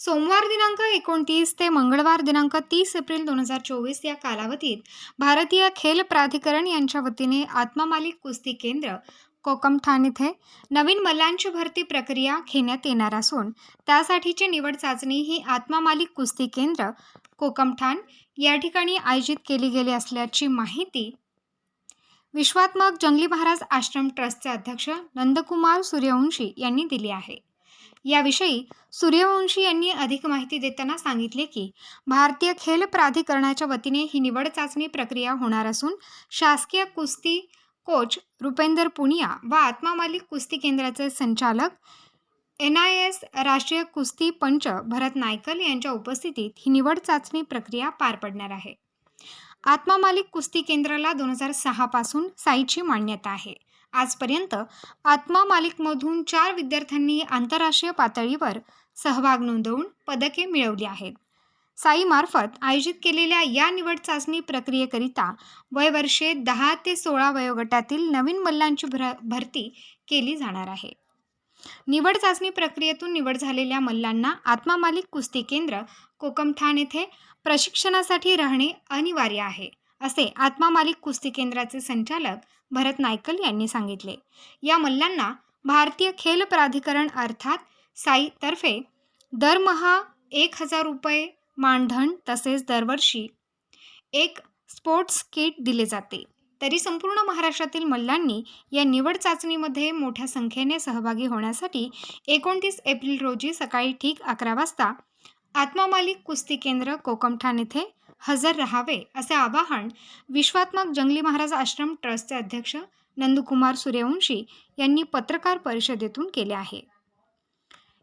सोमवार दिनांक एकोणतीस ते मंगळवार दिनांक तीस एप्रिल दोन हजार चोवीस या कालावधीत भारतीय खेल प्राधिकरण यांच्या वतीने आत्मामालिक कुस्ती केंद्र कोकमठाण येथे नवीन मल्लांची भरती प्रक्रिया घेण्यात येणार असून त्यासाठीची निवड चाचणी ही आत्मामालिक कुस्ती केंद्र कोकमठाण या ठिकाणी आयोजित केली गेली असल्याची माहिती विश्वात्मक जंगली महाराज आश्रम ट्रस्टचे अध्यक्ष नंदकुमार सूर्यवंशी यांनी दिली आहे. याविषयी सूर्यवंशी यांनी अधिक माहिती देताना सांगितले की भारतीय खेल प्राधिकरणाच्या वतीने ही निवड चाचणी प्रक्रिया होणार असून शासकीय कुस्ती कोच रुपेंदर पुनिया व आत्मा मालिक कुस्ती केंद्राचे संचालक एन आय एस राष्ट्रीय कुस्ती पंच भरत नायकल यांच्या उपस्थितीत ही निवड चाचणी प्रक्रिया पार पडणार आहे. आत्मा मालिक कुस्ती केंद्राला दोन हजार सहापासून साईची मान्यता आहे. आजपर्यंत आत्मा मालिकमधून चार विद्यार्थ्यांनी आंतरराष्ट्रीय पातळीवर सहभाग नोंदवून पदके मिळवली आहेत. साईमार्फत आयोजित केलेल्या या निवड चाचणी प्रक्रियेकरिता वयवर्षे दहा ते सोळा वयोगटातील नवीन मल्लांची भर भरती केली जाणार आहे. निवड चाचणी प्रक्रियेतून निवड झालेल्या मल्लांना आत्मा मालिक कुस्ती केंद्र कोकमठाण येथे प्रशिक्षणासाठी राहणे अनिवार्य आहे असे आत्मा मालिक कुस्ती केंद्राचे संचालक भरत नायकल यांनी सांगितले. या मल्लांना भारतीय खेल प्राधिकरण अर्थात साईतर्फे दरमहा एक हजार रुपये मानधन तसेच दरवर्षी एक स्पोर्ट्स किट दिले जाते. तरी संपूर्ण महाराष्ट्रातील मल्लांनी या निवड चाचणीमध्ये मोठ्या संख्येने सहभागी होण्यासाठी एकोणतीस एप्रिल रोजी सकाळी ठीक अकरा वाजता आत्मामालिक कुस्ती केंद्र कोकमठाण येथे हजर राहावे असे आवाहन विश्वात्मक जंगली महाराज आश्रम ट्रस्टचे अध्यक्ष नंदकुमार सूर्यवंशी यांनी पत्रकार परिषदेतून केले आहे.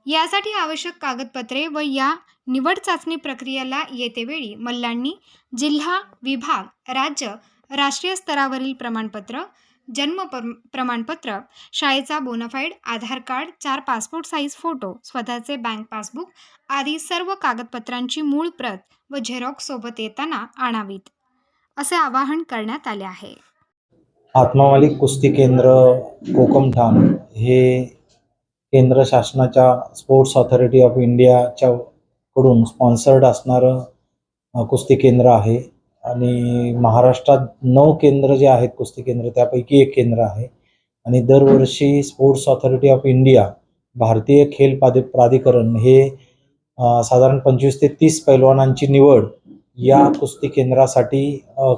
यासाठी आवश्यक कागदपत्रे व या निवड चाचणी प्रक्रियेला येतेवेळी मल्लांनी जिल्हा विभाग राज्य राष्ट्रीय स्तरावरील प्रमाणपत्र जन्म पर- प्रमाणपत्र शाळेचा बोनाफाईड आधार कार्ड चार पासपोर्ट साईज फोटो स्वतःचे बँक पासबुक आदी सर्व कागदपत्रांची मूळ प्रत व झेरॉक्स सोबत येताना आणावीत. असे आवाहन करण्यात आले आहे. आत्मामालिक कुस्ती केंद्र कोकमठाण हे केंद्र शासनाच्या स्पोर्ट्स ऑथॉरिटी ऑफ इंडियाच्या कडून स्पॉन्सर्ड असणारं कुस्ती केंद्र आहे. आणि महाराष्ट्रात नऊ केंद्र जे आहेत कुस्ती केंद्र त्यापैकी एक केंद्र आहे. आणि दरवर्षी स्पोर्ट्स ऑथॉरिटी ऑफ इंडिया भारतीय खेल प्रादि प्राधिकरण हे साधारण पंचवीस ते तीस पैलवानांची निवड या कुस्ती केंद्रासाठी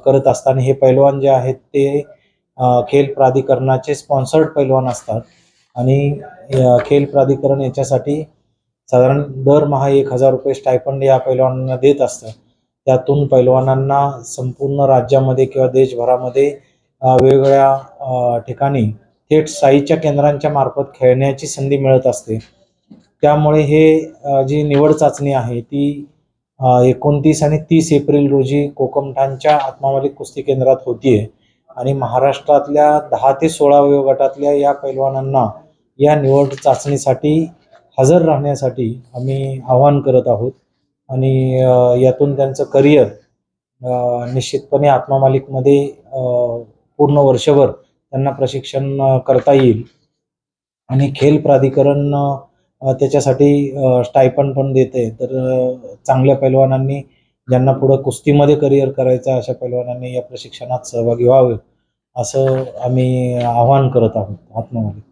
करत असताना हे पैलवान जे आहेत ते खेल प्राधिकरणाचे स्पॉन्सर्ड पैलवान असतात. आणि खेल प्राधिकरण याच्यासाठी साधारण दरमहा एक हजार रुपये स्टायफंड या पैलवानांना देत असतं. त्यातून पैलवानांना संपूर्ण राज्यामध्ये किंवा देशभरामध्ये वेगवेगळ्या ठिकाणी थेट साईच्या केंद्रांच्या मार्फत खेळण्याची संधी मिळत असते. त्यामुळे हे जी निवड चाचणी आहे ती एकोणतीस आणि तीस एप्रिल रोजी कोकमठाणच्या आत्मामालिक कुस्ती केंद्रात होतीये आणि महाराष्ट्रातल्या दहा ते सोळा वयोगटातल्या या पैलवानांना या निवड चाचणीसाठी हजर राहण्यासाठी आम्ही आवाहन करत आहोत. आणि यातून त्यांचं करिअर निश्चितपणे आत्मामालिकमध्ये पूर्ण वर्षभर त्यांना प्रशिक्षण करता येईल. आणि खेल प्राधिकरण त्याच्यासाठी स्टायपन पण देते तर चांगल्या पैलवानांनी ज्यांना पुढं कुस्तीमध्ये करिअर करायचं अशा पैलवानांनी या प्रशिक्षणात सहभागी व्हावे असं आम्ही आवाहन करत आहोत आत्मामालिक